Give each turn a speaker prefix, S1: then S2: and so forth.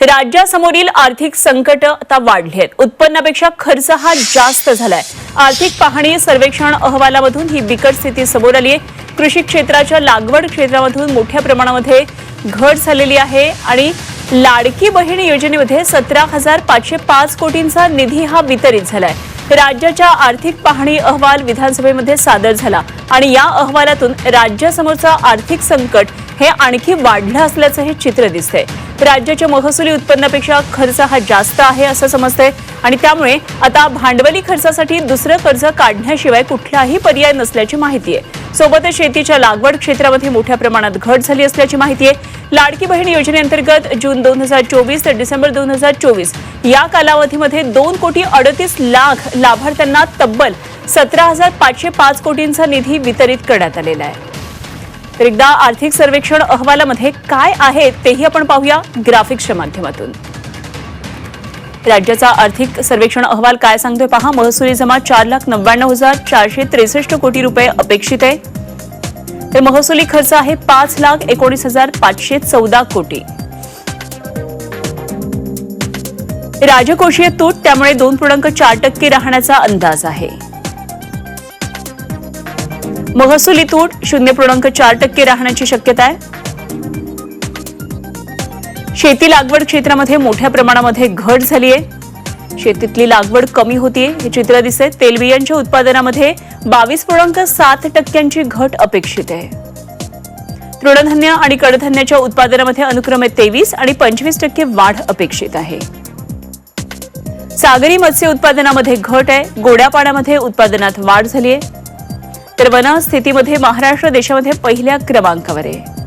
S1: राज्यासमोरील आर्थिक संकट आता वाढली आहेत. उत्पन्नापेक्षा खर्च हा जास्त झालाय. आर्थिक पाहणी सर्वेक्षण अहवालामधून ही बिकट स्थिती समोर आली आहे कृषी क्षेत्राच्या लागवड क्षेत्रामधून मोठ्या प्रमाणामध्ये घट झालेली आहे आणि लाडकी बहीण योजनेमध्ये सतरा हजार पाचशे पाच कोटींचा निधी हा वितरित झालाय. राज्याच्या आर्थिक पाहणी अहवाल विधानसभेमध्ये सादर झाला आणि या अहवालातून राज्यासमोरचं आर्थिक संकट हे आणखी वाढलं असल्याचं हे चित्र दिसतंय. राज्याच्या महसुली उत्पन्नापेक्षा खर्च हा जास्त आहे असं समजतंय. आणि त्यामुळे आता भांडवली खर्चासाठी दुसरं कर्ज काढण्याशिवाय कुठलाही पर्याय नसल्याची माहिती आहे. सोबतच शेतीच्या लागवड क्षेत्रामध्ये मोठ्या प्रमाणात घट झाली असल्याची माहिती आहे. लाडकी बहीण योजनेअंतर्गत जून दोन हजार चोवीस ते डिसेंबर दोन हजार चोवीस या कालावधीमध्ये दोन कोटी अडतीस लाख लाभार्थ्यांना तब्बल सतरा हजार पाचशे पाच कोटींचा निधी वितरित करण्यात आलेला आहे. तर एकदा आर्थिक सर्वेक्षण अहवालामध्ये काय आहे तेही आपण पाहूया ग्राफिक्सच्या माध्यमातून. राज्याचा आर्थिक सर्वेक्षण अहवाल काय सांगतोय पहा. महसुली जमा चार लाख नव्याण्णव हजार चारशे त्रेसष्ट कोटी रुपये अपेक्षित आहे. तर महसुली खर्च आहे पाच लाख एकोणीस हजार पाचशे चौदा कोटी. राजकोषीय तूट त्यामुळे दोन पूर्णांक चार टक्के राहण्याचा अंदाज आहे. महसुली तूट शून्य पूर्णांक चार टक्के राहण्याची शक्यता आहे. शेती लागवड क्षेत्रामध्ये मोठ्या प्रमाणामध्ये घट झाली आहे शेतीतली लागवड कमी होतीये हे चित्र दिसते तेलबियांच्या उत्पादनामध्ये बावीस पूर्णांक सात टक्क्यांची घट अपेक्षित आहे. तृणधान्य आणि कडधान्याच्या उत्पादनामध्ये अनुक्रमे तेवीस आणि पंचवीस टक्के वाढ अपेक्षित आहे. सागरी मत्स्य उत्पादनामध्ये घट आहे. गोड्या पाण्यामध्ये उत्पादनात वाढ झाली आहे तर वनस्थितीमध्ये महाराष्ट्र देशामध्ये पहिल्या क्रमांकावर आहे.